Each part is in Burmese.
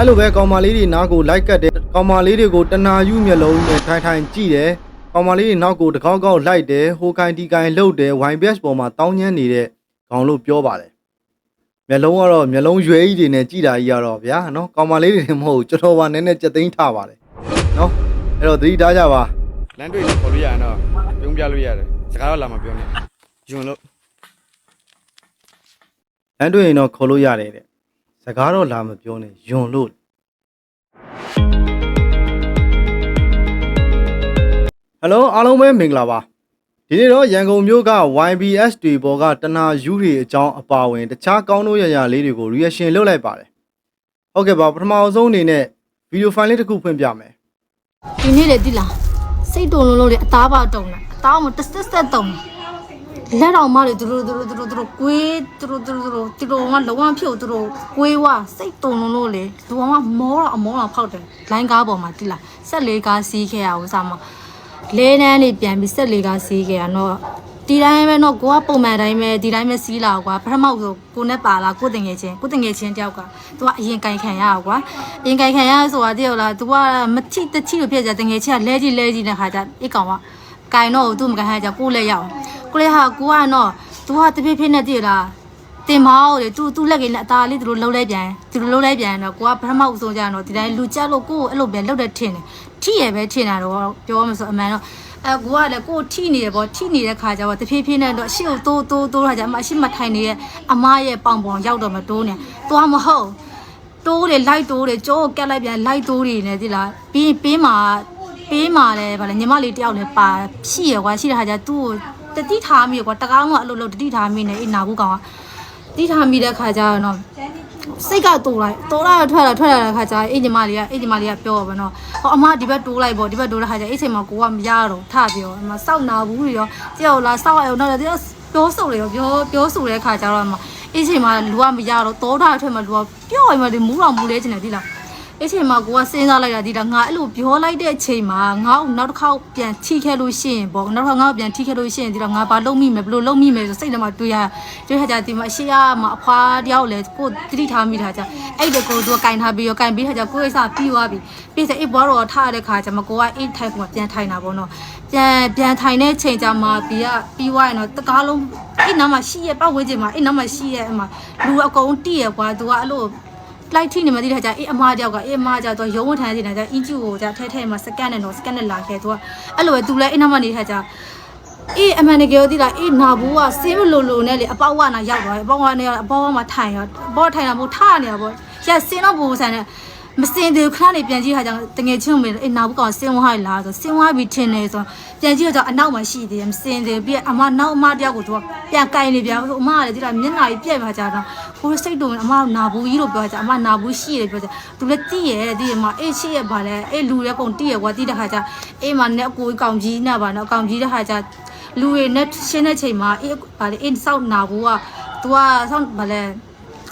အဲ့လိုပဲကောင်မလေးတွေနားကိုလိုက်ကတ်တယ်ကောင်မလေးတွေကိုတနာယူမျက်လုံးနဲ့ထိုင်ထိုင်ကြည့်တယ်ကောင်မလေးတွေနောက်ကိုတကောက်ကောက်လိုက်တယ်ဟိုကိုင်ဒီကိုင်လှုပ်တယ် YBS ပေါ်မှာတောင်းညမ်းနေတဲ့ကောင်လို့ပြောပါတယ်မျက်လုံးကတော့မျက်လုံးရွယ်ကြီးတွေနဲ့ကြည်တာကြီးရတော့ဗျာနော်ကောင်မလေးတွေမဟုတ်ကျွန်တော်ကနည်းနည်းကြက်သိမ်းထားပါတယ်နော်အဲ့တော့သတိထားကြပါလမ်းတွေ့လို့ခေါ်လို့ရရင်တော့ပြုံးပြလို့ရတယ်စကားတော့လာမပြောနဲ့ယွန်းလို့လမ်းတွေ့ရင်တော့ခေါ်လို့ရတယ်တဲ့ စကားတော့လာမပြောနဲ့ယွန်လို့ဟယ်လိုအားလုံးပဲမင်္ဂလာပါဒီနေ့တော့ရန်ကုန်မြို့က YBS တွေပေါ်ကတနာယူတွေအကြောင်းအပါအဝင်တခြားကောင်းတို့ရရလေးတွေကို reaction လုပ်လိုက်ပါတယ်ဟုတ်ကဲ့ပါပထမအဆုံးအနေနဲ့ဗီဒီယိုဖိုင်လေးတစ်ခုဖွင့်ပြမယ်ဒီနေ့လေတိလားစိတ်တုံလုံးလုံးလေအသားပါတုံတာအသားမတစ်ဆက်ဆက်တုံ လက်တော်မလေသူတို့သူတို့သူတို့သူတို့ကွေးသူတို့သူတို့သူတို့သူတို့ကလုံးဝဖြုတ်သူတို့ကွေးဝစိတ်တုံလုံးလုံးလေလူကမောတော့အမောတော့ဖောက်တယ်လိုင်းကားပေါ်မှာတိလားဆက်လေးကားစီးခဲ့ရအောင်စားမလဲနန်းလေးပြန်ပြီးဆက်လေးကားစီးခဲ့ရတော့ဒီတိုင်းပဲတော့ကိုကပုံမှန်တိုင်းပဲဒီတိုင်းပဲစီးလာကွာပထမဆိုကိုနဲ့ပါလာကိုတင်ငယ်ချင်းကိုတင်ငယ်ချင်းတယောက်ကသူကအရင်ကင်ခံရအောင်ကွာအရင်ကင်ခံရဆိုတာတယောက်လား तू ကမချိတချိလို့ဖြစ်ကြတင်ငယ်ချင်းကလဲကြီးလဲကြီးတဲ့ခါကျအိတ်ကောင်ကကင်တော့သူ့မကင်ဟဲကြကိုလည်းရအောင် ကိုလေးဟာကိုကနော်သူကတပြည့်ပြည့်နဲ့တည်လားတင်မောက်လေသူသူလက်ကလေးအသားလေးသူတို့လှုပ်လဲပြန်သူတို့လှုပ်လဲပြန်တော့ကိုကပထမဦးဆုံးကြတော့ဒီတိုင်းလူကြလို့ကိုကိုအဲ့လိုပဲလှုပ်တဲ့ထင်တယ်ထိရပဲထင်တာတော့ပြောမှဆိုအမှန်တော့အဲကိုကလည်းကိုထိနေတယ်ပေါ့ထိနေတဲ့ခါကျတော့တဖြည်းဖြည်းနဲ့တော့အရှိကိုတိုးတိုးတိုးတာကြအမရှိမထိုင်နေရဲ့အမရဲ့ပေါင်ပေါင်ရောက်တော့မတိုးနဲ့သွားမဟုတ်တိုးတယ်လိုက်တိုးတယ်ကြောကိုကက်လိုက်ပြန်လိုက်တိုးတယ်နဲ့ဒီလားပြီးပင်းမှာပေးมาလဲဗာလဲညီမလေးတယောက်လဲပါဖြည့်ရွာရှိတဲ့ဟာကြသူ့ကို တတိထားမိရကွာတကောင်းကအလုပ်လုပ်တတိထားမိနေအေးနာဘူးကောင်ကတတိထားမိတဲ့ခါကျတော့စိတ်ကတိုးလိုက်တိုးလာထွက်လာထွက်လာတဲ့ခါကျအေးညီမလေးကအေးညီမလေးကပြောပါတော့ဟောအမဒီဘက်တိုးလိုက်ပေါ့ဒီဘက်တိုးတဲ့ခါကျအေးချိန်မှာကိုကမရတော့ထပြောအမစောက်နာဘူးရောကြောက်လာစောက်အောင်တော့ပြောဆိုလေရောပြောပြောဆိုတဲ့ခါကျတော့အမအေးချိန်မှာလူကမရတော့တောထားထွက်မှာလူကပြော့ရင်မဒီမူးတော်မူလဲချင်တယ်ဒီလား အဲ့ချိန်မှာကိုကစဉ်းစားလိုက်တာဒီတော့ငါအဲ့လိုပြောလိုက်တဲ့အချိန်မှာငါ့ကိုနောက်တစ်ခေါက်ပြန်ထိခဲ့လို့ရှိရင်ပေါ့နောက်တစ်ခါငါ့ကိုပြန်ထိခဲ့လို့ရှိရင်ဒီတော့ငါဘာလုပ်မိမယ်ဘယ်လိုလုပ်မိမယ်ဆိုစိတ်ထဲမှာတွေးရတွေးခါကြဒီမှာအရှိရမှာအဖွားတယောက်လဲကိုတိတိထားမိတာကြအဲ့ဒါကိုသူကကင်ထားပြီးရောကင်ပြီးခါကြကိုယ့်အိစပြီးသွားပြီပြီးစအိတ်ဘွားတော့ထားတဲ့ခါကျမှကိုကအိတ်ထိုက်ပုံပြန်ထိုင်တာပေါ့နော်ပြန်ပြန်ထိုင်တဲ့ချိန်ကျမှပြီးကပြီးသွားရင်တော့တကားလုံးအဲ့နားမှာရှိရဲ့ပတ်ဝန်းကျင်မှာအဲ့နားမှာရှိရဲ့အမလူအကုန်တိရဲ့ကွာသူကအဲ့လို လိုက်ထိနေမှတိတဲ့ခါကျအေးအမတယောက်ကအေးအမကြောက်တော့ရုံးဝထမ်းနေတာကျအင်ကျူကိုကျထဲထဲမှာစကန်နဲ့တော့စကန်နဲ့လာခဲ့သူကအဲ့လိုပဲသူလည်းအိမ်နာမနေတဲ့ခါကျအေးအမှန်တကယ်သိလားအေးနာဘူးကစင်းမလို့လို့နဲ့လေအပေါက်ဝနာရောက်သွားတယ်အပေါက်ဝနာအပေါက်ဝမှာထိုင်ရောအပေါက်ထိုင်တာမို့ထနေတာပေါ့ရစင်းတော့ဘူဆန်နဲ့ မစင်သေးခဏနေပြန်ကြည့်ခါကျတငယ်ချင်းမေအေးနာဘူးကောင်စင်းဝိုင်းလာဆိုစင်းဝိုင်းပြီးထင်းနေဆိုပြန်ကြည့်တော့အနောက်မှာရှိသေးတယ်မစင်သေးပြီးအမနောက်အမတယောက်ကိုသူကပြန်ကင်နေပြန်အမကလည်းသိလားမျက်နှာကြီးပြက်ပါကြတော့ကိုစိတ်တုံအမနာဘူးကြီးလို့ပြောကြအမနာဘူးရှိတယ်ပြောကြသူလည်းတိရဲတဲ့တိရမအေးရှိရပါလဲအေးလူလည်းကုန်တိရကွာတိတဲ့ခါကျအေးမနဲ့အကိုကောင်ကြီးနဲ့ပါနော်ကောင်ကြီးတဲ့ခါကျလူတွေနဲ့ရှင်းတဲ့ချိန်မှာအေးပါလေအေးစောက်နာဘူးကသူကစောက်ပါလဲ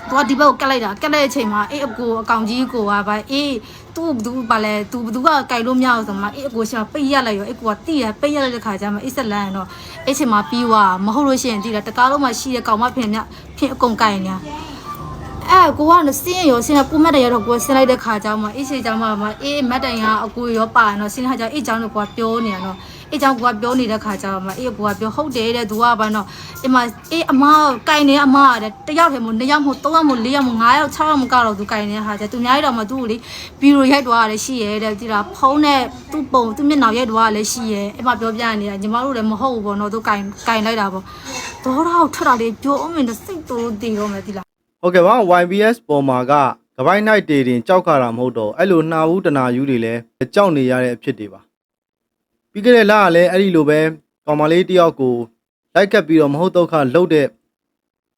သူကဒီဘက်ကိုကက်လိုက်တာကက်လိုက်တဲ့အချိန်မှာအေးအကိုအကောင်ကြီးကိုကပါအေးသူ့ဘူးပါလဲသူဘသူကကြိုက်လို့မရအောင်ဆိုမှအေးအကိုရှင်ပိတ်ရက်လိုက်ရောအေးကိုကတိရပိတ်ရက်လိုက်တဲ့ခါကျမှအေးဆက်လန်းရင်တော့အဲ့ချိန်မှာပြီးွားမဟုတ်လို့ရှိရင်တိတာတကားလုံးမှာရှိတဲ့ကောင်မဖင်မြဖင်အကုန်ကြိုက်နေတာအဲကိုကစင်းရောစင်းကိုမတ်တရတော့ကိုဆင်းလိုက်တဲ့ခါကျမှအေးချိန်ကျမှမအေးမတ်တရအကိုရောပါနော်စင်းခါကျအေးချောင်းကိုကပြောနေရနော် အေးချောင်းကိုကပြောနေတဲ့ခါကျမှအေးကိုကပြောဟုတ်တယ်တဲ့သူကဘာနော်အမအေးအမကင်နေအမတဲ့တယောက်တည်းမို့နှစ်ယောက်မို့သုံးယောက်မို့လေးယောက်မို့ငါးယောက်ခြောက်ယောက်မကတော့သူကင်နေတဲ့ခါကျသူအများကြီးတော့မသူ့ကိုလေဘီရိုရိုက်သွားရတယ်ရှိရဲတဲ့ဒီလားဖုံးနဲ့သူ့ပုံသူ့မျက်နှာရိုက်သွားရတယ်ရှိရဲအမပြောပြနေတာညီမတို့လည်းမဟုတ်ဘူးပေါ့နော်သူကင်ကင်လိုက်တာပေါ့ဒေါတော့ထွက်တာလေးပြောအမင်းစိတ်တိုးတည်တော့မယ်ဒီလားဟုတ်ကဲ့ပါ YBS ပေါ်မှာကကပိုင်းနိုင်တေတင်ကြောက်ခါတာမဟုတ်တော့အဲ့လိုနှာဘူးတနာယူတွေလည်းကြောက်နေရတဲ့အဖြစ်တွေပါ ပြီးခဲ့တဲ့လကလည်းအဲ့ဒီလိုပဲကောင်မလေးတယောက်ကိုလိုက်ကပ်ပြီးတော့မဟုတ်ဒုက္ခလှုပ်တဲ့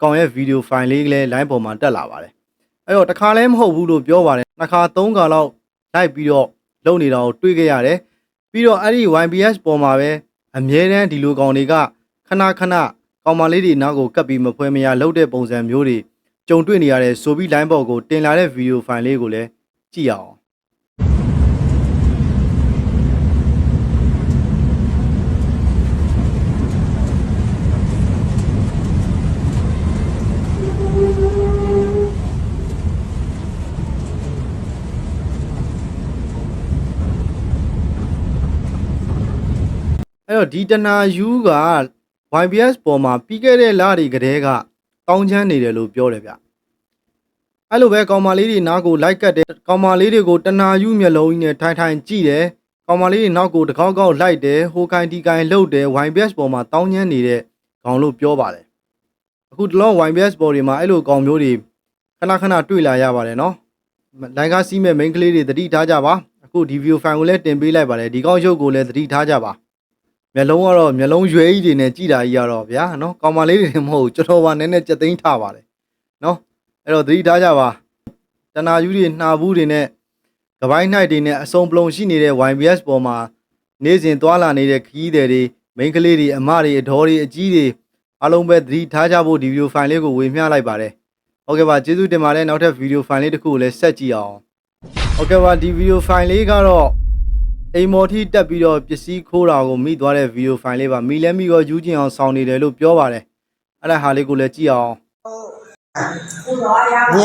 ကောင်ရဲ့ဗီဒီယိုဖိုင်လေးလည်း line ပေါ်မှာတက်လာပါတယ်အဲ့တော့တစ်ခါလည်းမဟုတ်ဘူးလို့ပြောပါတယ်နှစ်ခါသုံးခါလောက်လိုက်ပြီးတော့လှုပ်နေတာကိုတွေ့ခဲ့ရတယ်ပြီးတော့အဲ့ဒီ YBS ပေါ်မှာပဲအမြဲတမ်းဒီလိုကောင်တွေကခဏခဏကောင်မလေးတွေနောက်ကိုကပ်ပြီးမဖွဲမရလှုပ်တဲ့ပုံစံမျိုးတွေကြုံတွေ့နေရတဲ့ဆိုပြီး line ပေါ်ကိုတင်လာတဲ့ဗီဒီယိုဖိုင်လေးကိုလည်းကြည့်ရအောင် တော့ဒီတနာယူက YBS ပေါ်မှာပြီးခဲ့တဲ့လတွေကတည်းကတောင်းချမ်းနေတယ်လို့ပြောတယ်ဗျအဲ့လိုပဲကောင်မလေးတွေနားကိုလိုက်ကတ်တယ်ကောင်မလေးတွေကိုတနာယူမျက်လုံးကြီးနဲ့ထိုင်ထိုင်ကြည့်တယ်ကောင်မလေးတွေနောက်ကိုတကောက်ကောက်လိုက်တယ်ဟိုခိုင်ဒီကိုင်လှုပ်တယ် YBS ပေါ်မှာတောင်းချမ်းနေတဲ့ကောင်လို့ပြောပါတယ်အခုတလော YBS ပေါ်တွေမှာအဲ့လိုကောင်မျိုးတွေခဏခဏတွေ့လာရပါတယ်နော်လိုင်းကားစီးမဲ့ main ကလေးတွေသတိထားကြပါအခုဒီ video file ကိုလည်းတင်ပေးလိုက်ပါတယ်ဒီကောင်ရုပ်ကိုလည်းသတိထားကြပါ မျက်လုံးကတော့မျက်လုံးရွယ်ကြီးတွေနဲ့ကြည်တာကြီးကတော့ဗျာနော်ကောင်မလေးတွေမဟုတ်ဘူးကျွန်တော်ကနည်းနည်းကြက်သိမ်းထားပါတယ်နော်အဲ့တော့သတိထားကြပါတနာယူတွေနှာဘူးတွေနဲ့ကပိုင်းနှိုက်တွေနဲ့အစုံပလုံရှိနေတဲ့ YBS ပေါ်မှာနေ့စဉ်သွာလာနေတဲ့ခရီးသည်တွေမိန်းကလေးတွေအမတွေအတော်တွေအကြီးတွေအားလုံးပဲသတိထားကြဖို့ဒီဗီဒီယိုဖိုင်လေးကိုဝေမျှလိုက်ပါတယ်ဟုတ်ကဲ့ပါကျေးဇူးတင်ပါတယ်နောက်ထပ်ဗီဒီယိုဖိုင်လေးတစ်ခုကိုလည်းဆက်ကြည့်အောင်ဟုတ်ကဲ့ပါဒီဗီဒီယိုဖိုင်လေးကတော့ အိမ်မော်ထိတက်ပြီးတော့ပစ္စည်းခိုးတာကိုမိသွားတဲ့ဗီဒီယိုဖိုင်လေးပါမိလဲမိရောယူကျင်အောင်ဆောင်နေတယ်လို့ပြောပါတယ်အဲ့ဒါဟာလေးကိုလည်းကြည့်အောင်ည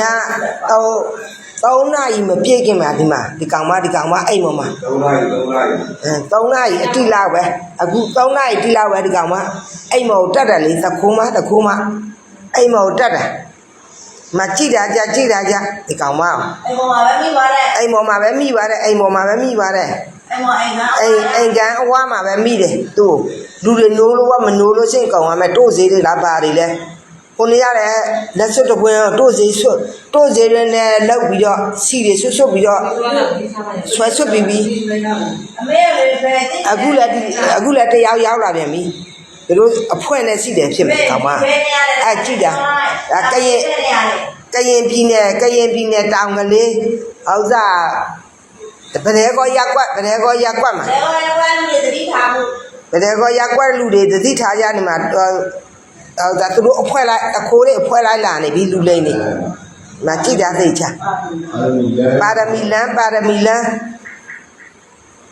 တော့3နာရီမပြည့်ခင်မှာဒီမှာဒီကောင်မဒီကောင်မအိမ်မမှာ3နာရီ3နာရီအဲ3နာရီအတိလောက်ပဲအခု3နာရီတိလောက်ပဲဒီကောင်မအိမ်မောတက်တယ်လေသခိုးမသခိုးမအိမ်မောတက်တယ်မကြည့်တာကြကြည့်တာကြဒီကောင်မအိမ်ပေါ်မှာပဲမိသွားတဲ့အိမ်မောမှာပဲမိပါတယ်အိမ်မောမှာပဲမိပါတယ် အိမ်ပေါ်အိမ်ကအိမ်အိမ်ကန်အဝါမှာပဲမိတယ်သူ့လူတွေနိုးလို့ကမနိုးလို့ချင်းကောင်ရမယ်တို့စေးတွေလားပါတွေလဲကိုနေရတဲ့လက်စွပ်တစ်ပွင့်တို့စေးဆွတ်တို့စေးတွေနဲ့လောက်ပြီးတော့စီတွေဆွတ်ဆွတ်ပြီးတော့ဆွဲဆွတ်ပြီးပြီးအမေလည်းပဲတိအခုလည်းဒီအခုလည်းတယောက်ရောက်လာပြန်ပြီသူတို့အဖွင့်နဲ့စီတယ်ဖြစ်မယ်ကောင်မအဲကြည့်တာဒါကရင်ကရင်ပြည်နယ်ကရင်ပြည်နယ်တောင်ကလေးဟောက်စား ဗရဲကောရက်ကွက်ဗရဲကောရက်ကွက်မှာဘယ်ဟောလဲဘာလို့တတိထားမှုဘယ်တော့ရက်ကွက်လူတွေသတိထားကြနေမှာဟောဟောဒါသူတို့အဖွဲလိုက်အခိုးတွေအဖွဲလိုက်လာနေပြီလူလိမ့်နေမကြည့်တာသိချာပါရမီလန်းပါရမီလန်း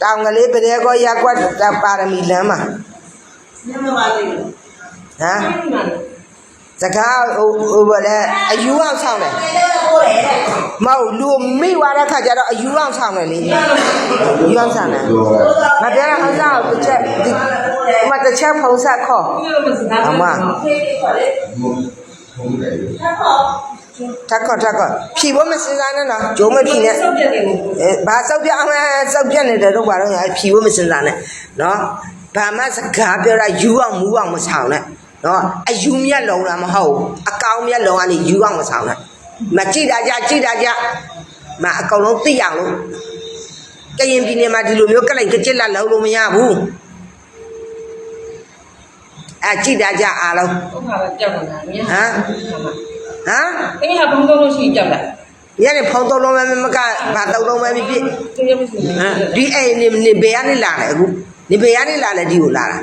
တောင်ကလေးဘယ်တော့ရက်ကွက်ဒါပါရမီလန်းမှာညမပါလိမ့်မယ်ဟမ် စကားဟိုဟိုဗလဲအယူအောင်ဆောင်တယ်ဘယ်လိုကိုလဲတဲ့မဟုတ်လူမိသွားတဲ့ခါကျတော့အယူအောင်ဆောင်တယ်လေယူအောင်ဆောင်တယ်ငါပြောရဟောစားကိုတစ်ချက်ဒီမတစ်ချက်ဖုံးဆက်ခေါ်အမဖေးဖေးခေါ်လေဟုတ်တယ်ထပ်ခေါ်ထက်ခေါ်ထက်ခေါ်ဖြီဖို့မစင်စားနဲ့နော်ဂျုံမဖြီနဲ့အဲဘာစောက်ပြအောင်လဲစောက်ပြနေတယ်တော့ဘာလို့လဲဖြီဖို့မစင်စားနဲ့နော်ဘာမှစကားပြောတာယူအောင်မူအောင်မဆောင်နဲ့ နော်အယူမြက်လုံးလားမဟုတ်ဘူးအကောင်မြက်လုံးကနေယူအောင်မဆောင်နဲ့မကြည့်တာကြကြည့်တာကြမအကောင်လုံးသိအောင်လို့ကရင်ပြည်နယ်မှာဒီလိုမျိုးကလိုင်ကကြက်လက်လုံးလို့မရဘူးအဲကြည့်တာကြအားလုံးဥက္ခါကကြောက်နေတာမြင်ဟမ်ဟမ်အင်းဟာဘုံတော့လို့ရှိရင်ကြောက်တာညနေဖုံးသုံးလုံးပဲမကဘာသုံးလုံးပဲပြည့်သူရမရှိဘူးဟမ်ဒီအိမ်နေနေဘယ်ကနေလာလဲအခုနေဘယ်ကနေလာလဲဒီကိုလာတာ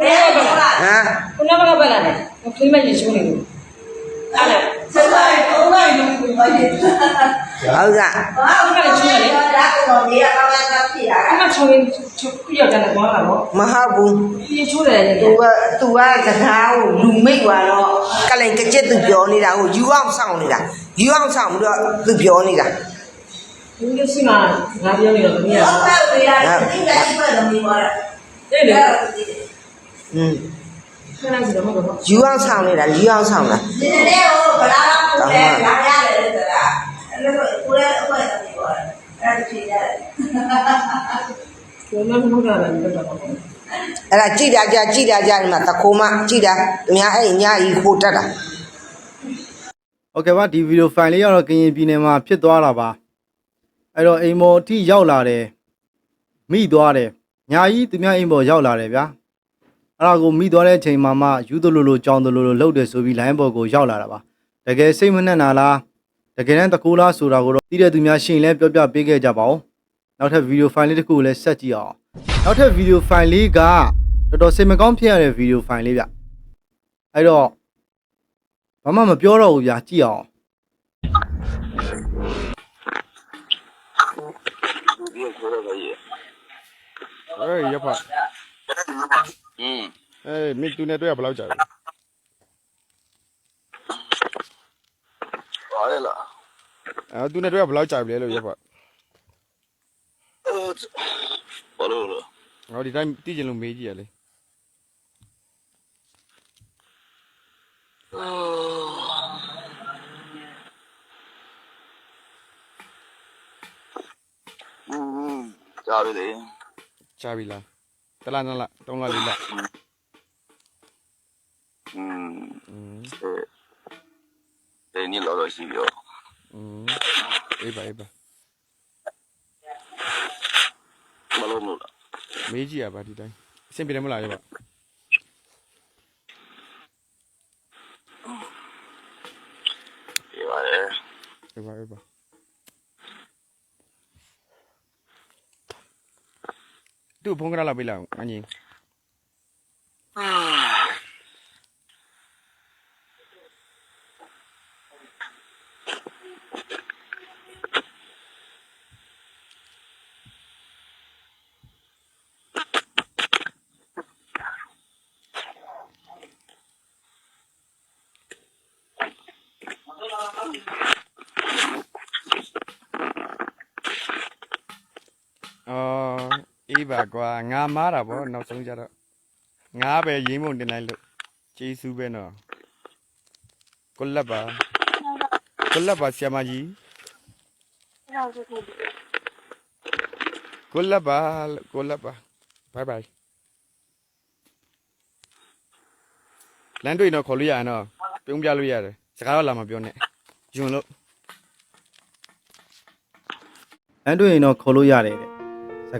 ဘယ်လိုလဲဟမ် ခုနကဘက်လာတယ်ခင်းမရေချိုးနေလို့အဲ့ဒါဆက်ပါအောင်လိုက်လို့ကိုပါရဟုတ်ကဲ့ဘာကလည်းချိုးတယ်ဒါကတော့နေရာကောင်းကောင်းဖြစ်တာအဲ့မှာချိုးရင်ချိုးပြရတဲ့ကွာကတော့မဟုတ်ဘူးပြေချိုးတယ်လေသူကသူကစကားကိုလူမိတ်သွားတော့ကလိုင်ကကြက်သူပြောနေတာကိုယူအောင်ဆောင်နေတာယူအောင်ဆောင်ပြီးတော့သူပြောနေတာဒီလိုရှိမှငါပြောနေတော့မရဟုတ်ကဲ့ဒီလားဒီကနေ့ပြန်လို့မိသွားတာဘူးတဲ့လေอืมခဏစီတော့မဟုတ်တော့ ယူအောင်ဆောင်နေတာယူအောင်ဆောင်တာ ဒီနေ့ဟိုဗလာတော့ကိုလည်းလာရတယ်ဆိုတာအဲ့လိုကိုလည်းအခွင့်အရေးပေါ်တယ်အဲ့ဒါဖြစ်ရတယ် ကိုလည်းမဟုတ်တာလည်းပြတ်တော့ပါဘူး အဲ့ဒါကြည်တာကြကြည်တာကြဒီမှာတခိုးမကြည်တာအများအဲ့ညကြီးခိုးတက်တာ โอเคပါဒီဗီဒီယိုဖိုင်လေးကတော့ကရင်ပြည်နယ်မှာဖြစ်သွားတာပါအဲ့တော့အိမ်မော်အထိရောက်လာတယ်မိသွားတယ်ညာကြီးသူများအိမ်ပေါ်ရောက်လာတယ်ဗျာ အဲ့ဒါကိုမိသွားတဲ့အချိန်မှာမှယူသလိုလိုကြောင်သလိုလိုလှုပ်တယ်ဆိုပြီးလိုင်းပေါ်ကိုရောက်လာတာပါတကယ်စိတ်မနှက်နာလားတကယ်တမ်းတကူလားဆိုတာကိုတော့သိတဲ့သူများရှင်းလဲပြောပြပေးခဲ့ကြပါဦးနောက်ထပ်ဗီဒီယိုဖိုင်လေးတစ်ခုကိုလည်းဆက်ကြည့်အောင်နောက်ထပ်ဗီဒီယိုဖိုင်လေးကတော်တော်စိတ်မကောင်းဖြစ်ရတဲ့ဗီဒီယိုဖိုင်လေးဗျအဲ့တော့ဘာမှမပြောတော့ဘူးဗျာကြည့်အောင်အေးရ อืมเอ้ยมิตูเนี่ยတွေ့ရဘယ်လောက်ကြာလဲဘာလဲလားအဲသူနဲ့တွေ့ရဘယ်လောက်ကြာပြီလဲလို့ရပ်ပါအော်ဘာလို့လဲဟောဒီတိုင်းတည်ကျင်လို့မေးကြည့်ရလေอืมကြာပြီလေကြာပြီလား တစ်လားနှစ်လားသုံးလားလေးလား อืม อืม အဲဒီနေ့လောက်တော့ရှိပြီရော อืมအေးပါအေးပါ မလို့မလို့လား မေးကြည့်ရပါဒီတိုင်းအဆင်ပြေတယ်မလားရပါ ဒီပါတယ် အေးပါအေးပါ သူ့ဖုန်းကလာပေးလိုက်အောင်အငင်း အော်အေး ပါကွာငါမားတာဗောနောက်ဆုံးကြတော့ငါပဲရင်းမုံတင်လိုက်လို့ကျေးဇူးပဲနော်ကိုလက်ပါကိုလက်ပါဆရာမကြီးကိုလက်ပါကိုလက်ပါဘိုင်ဘိုင်လမ်းတွေ့တော့ခေါ်လို့ရအောင်နော်ပြုံးပြလို့ရတယ်စကားတော့လာမပြောနဲ့ယွန်းလို့လမ်းတွေ့ရင်တော့ခေါ်လို့ရတယ်တဲ့စ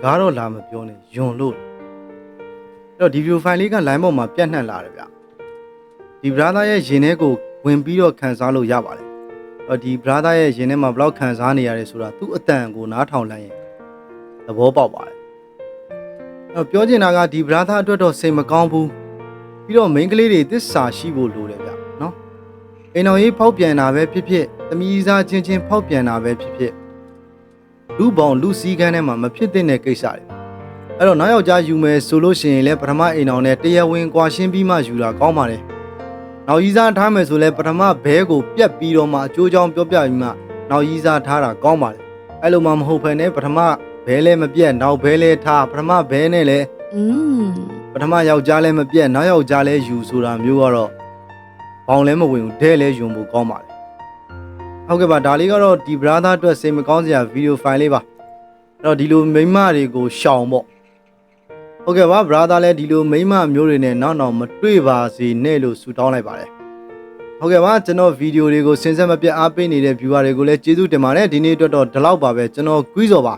ကားတော့လာမပြောနဲ့ယွန်လို့အဲ့တော့ဒီဗီဒီယိုဖိုင်လေးက line ပေါ်မှာပြန့်နှံ့လာတယ်ဗျဒီ brother ရဲ့ရင်ထဲကိုဝင်ပြီးတော့ခံစားလို့ရပါတယ်အဲ့တော့ဒီ brother ရဲ့ရင်ထဲမှာဘယ်လောက်ခံစားနေရတယ်ဆိုတာသူ့အတန်ကိုနားထောင်လိုက်ရင်သဘောပေါက်ပါတယ်အဲ့တော့ပြောချင်တာကဒီ brother အတွက်တော့စိတ်မကောင်းဘူးပြီးတော့ main ကလေးတွေသစ္စာရှိဖို့လိုတယ်ဗျနော်အိမ်တော်ကြီးဖောက်ပြန်တာပဲဖြစ်ဖြစ်သမီးစားချင်းချင်းဖောက်ပြန်တာပဲဖြစ်ဖြစ် လူပေါင်းလူစည်းကမ်းထဲမှာမဖြစ်သင့်တဲ့ကိစ္စတွေအဲ့တော့နောက်ယောက်ျားယူမယ်ဆိုလို့ရှိရင်လည်းပထမအိမ်အောင်နဲ့တရားဝင်ကွာရှင်းပြီးမှယူတာကောင်းပါတယ်နောက်ရီးစားထားမယ်ဆိုလည်းပထမဘဲကိုပြက်ပြီးတော့မှအကျိုးကြောင့်ပြောပြပြီးမှနောက်ရီးစားထားတာကောင်းပါတယ်အဲ့လိုမှမဟုတ်ဘဲနဲ့ပထမဘဲလည်းမပြက်နောက်ဘဲလည်းထားပထမဘဲနဲ့လည်းอืมပထမယောက်ျားလည်းမပြက်နောက်ယောက်ျားလည်းယူဆိုတာမျိုးကတော့ဘောင်လည်းမဝင်ဘူးဒဲလည်းယုံဖို့ကောင်းပါတယ် ဟုတ်ကဲ့ပါဒါလေးကတော့ဒီ brother အတွက်စိတ်မကောင်းစရာဗီဒီယိုဖိုင်လေးပါအဲ့တော့ဒီလိုမိန်းမတွေကိုရှောင်ပေါ့ဟုတ်ကဲ့ပါ brother လည်းဒီလိုမိန်းမမျိုးတွေနဲ့နောက်နောက်မတွေ့ပါစေနဲ့လို့ဆုတောင်းလိုက်ပါတယ်ဟုတ်ကဲ့ပါကျွန်တော်ဗီဒီယိုတွေကိုစင်ဆက်မပြတ်အားပေးနေတဲ့ viewer တွေကိုလည်းကျေးဇူးတင်ပါတယ်ဒီနေ့အတွက်တော့ဒီလောက်ပါပဲကျွန်တော်ကွီးစော်ပါ